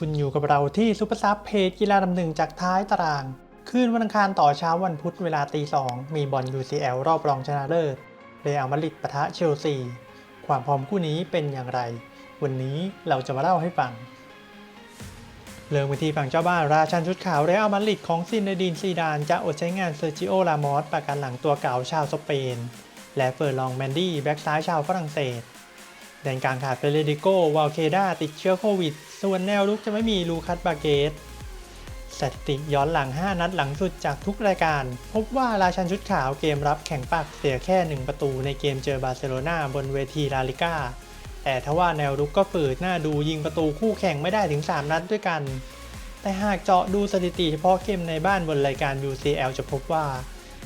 คุณอยู่กับเราที่ซุปเปอร์ซับเพจกีฬาดำหนึ่งจากท้ายตาราง คืนวันอังคารต่อเช้าวันพุธเวลาตีสองมีบอล UCL รอบรองชนะเลิศเรอัลมาดริดปะทะเชลซี ความพร้อมคู่นี้เป็นอย่างไร วันนี้เราจะมาเล่าให้ฟัง เริ่มกันที่ฝั่งเจ้าบ้านราชันชุดขาวเรอัลมาดริดของซินเดดีนซีดานจะอดใช้งานเซอร์จิโอลามอสประกันหลังตัวเก่าชาวสเปน และเฟิร์ลองแมนดี้แบ็กซ้ายชาวฝรั่งเศส แดนกลางขาดเฟเรดิโกวาลเคดาติดเชื้อโควิด ส่วนแนวลุกจะไม่มีลูคัสบาเกตสถิติย้อนหลัง 5 นัดหลังสุดจากทุกรายการ พบว่าราชันชุดขาวเกมรับแข่งปากเสียแค่ 1 ประตูในเกมเจอบาร์เซโลนาบนเวทีลาลิก้า แต่ทว่าแนวรุกก็ฝืดหน้าดูยิงประตูคู่แข่งไม่ได้ถึง 3 นัดด้วยกัน แต่หากเจาะดูสถิติเฉพาะเกมในบ้านบนรายการ UCL จะพบว่า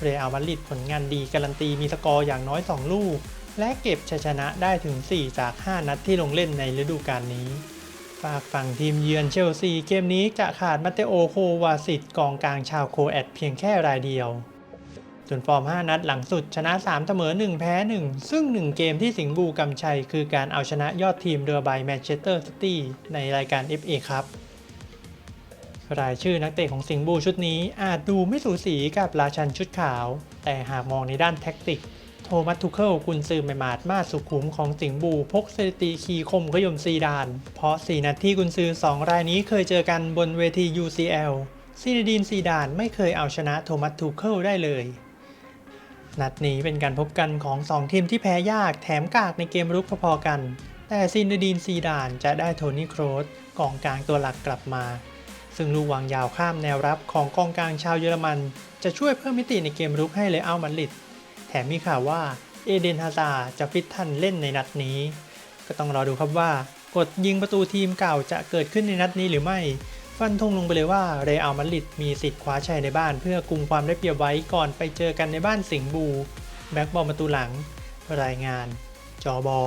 เรอัลมาดริดผลงานดีการันตีมีสกอร์อย่างน้อย 2 ลูก และเก็บชัยชนะได้ถึง 4 จาก 5 นัดที่ลงเล่นในฤดูกาลนี้ ฝากฝั่งทีมเยือนเชลซีเกมนี้จะขาดมาเตโอโควาสิตกองกลางชาวโคแอดเพียงแค่รายเดียวส่วนฟอร์ม 5 นัดหลังสุดชนะ 3 เสมอ 1 แพ้ 1 ซึ่ง 1 เกมที่สิงห์บูกำชัย คือการเอาชนะยอดทีมเรือใบแมนเชสเตอร์ซิตี้ในรายการ FA ครับ รายชื่อนักเตะของสิงห์บูชุดนี้อาจดูไม่สูสีกับราชันชุดขาว แต่หากมองในด้านแท็กติก โทมัสทูเคิลกุนซือไม่มาดมาสุขุมของสิงบู พกสถิติคีคมขยมซีดาน เพราะ 4 นัดที่กุนซือ 2 รายนี้เคยเจอกันบนเวที UCL ซีนดีนซีดานไม่เคยเอาชนะโทมัสทูเคิลได้เลย นัดนี้เป็นการพบกันของ 2 ทีมที่แพ้ยากแถมกากในเกมรุกพอๆกัน แต่ซินดดีนซีดานจะได้โทนี่โครสกองกลางตัวหลักกลับมา ซึ่งลูกวางยาวข้ามแนวรับของกองกลางชาวเยอรมัน จะช่วยเพิ่มมิติในเกมรุกให้เลอัลมาดริด แถมมีข่าวว่าเอเดนฮาซาจะฟิตทันเล่นในนัดนี้ ก็ต้องรอดูครับว่ากดยิงประตูทีมเก่าจะเกิดขึ้นในนัดนี้หรือไม่ ฟันธงลงไปเลยว่าเรอัลมาดริดมีสิทธิ์คว้าชัยในบ้าน เพื่อกุมความได้เปรียบไว้ก่อนไปเจอกันในบ้านสิงห์บู แบ็กบอลประตูหลัง รายงาน จอบอ